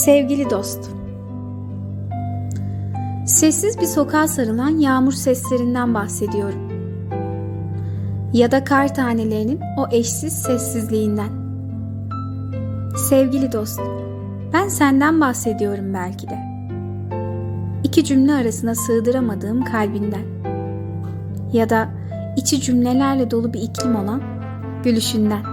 Sevgili dost. Sessiz bir sokağa sarılan yağmur seslerinden bahsediyorum. Ya da kar tanelerinin o eşsiz sessizliğinden. Sevgili dost, ben senden bahsediyorum belki de. İki cümle arasına sığdıramadığım kalbinden. Ya da içi cümlelerle dolu bir iklim olan gülüşünden.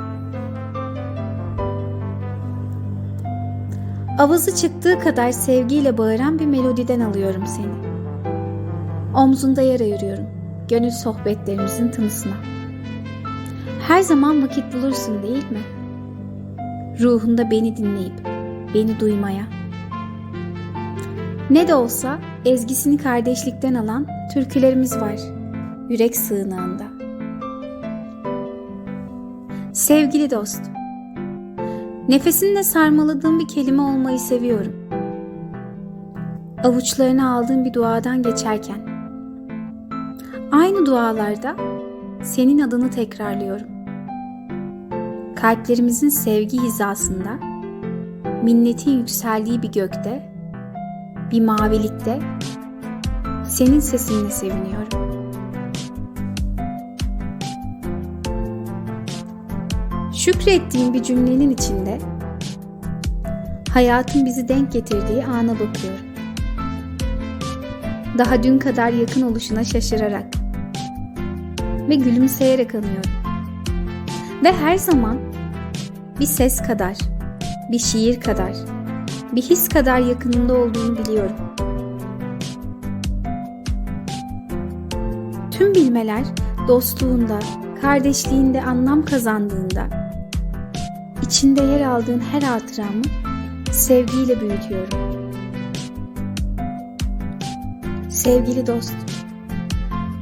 Avazı çıktığı kadar sevgiyle bağıran bir melodiden alıyorum seni. Omzunda yer ayırıyorum, gönül sohbetlerimizin tınısına. Her zaman vakit bulursun değil mi? Ruhunda beni dinleyip, beni duymaya. Ne de olsa ezgisini kardeşlikten alan türkülerimiz var, yürek sığınağında. Sevgili dost, Nefesinle sarmaladığım bir kelime olmayı seviyorum. Avuçlarına aldığım bir duadan geçerken. Aynı dualarda senin adını tekrarlıyorum. Kalplerimizin sevgi hizasında, minnetin yükseldiği bir gökte, bir mavilikte senin sesinle seviniyorum. Şükrettiğim bir cümlenin içinde hayatın bizi denk getirdiği ana bakıyorum. Daha dün kadar yakın oluşuna şaşırarak ve gülümseyerek anıyorum. Ve her zaman bir ses kadar, bir şiir kadar, bir his kadar yakınında olduğunu biliyorum. Tüm bilmeler dostluğunda, kardeşliğinde anlam kazandığında İçinde yer aldığın her hatıramı sevgiyle büyütüyorum. Sevgili dost,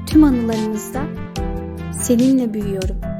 tüm anılarımızda seninle büyüyorum.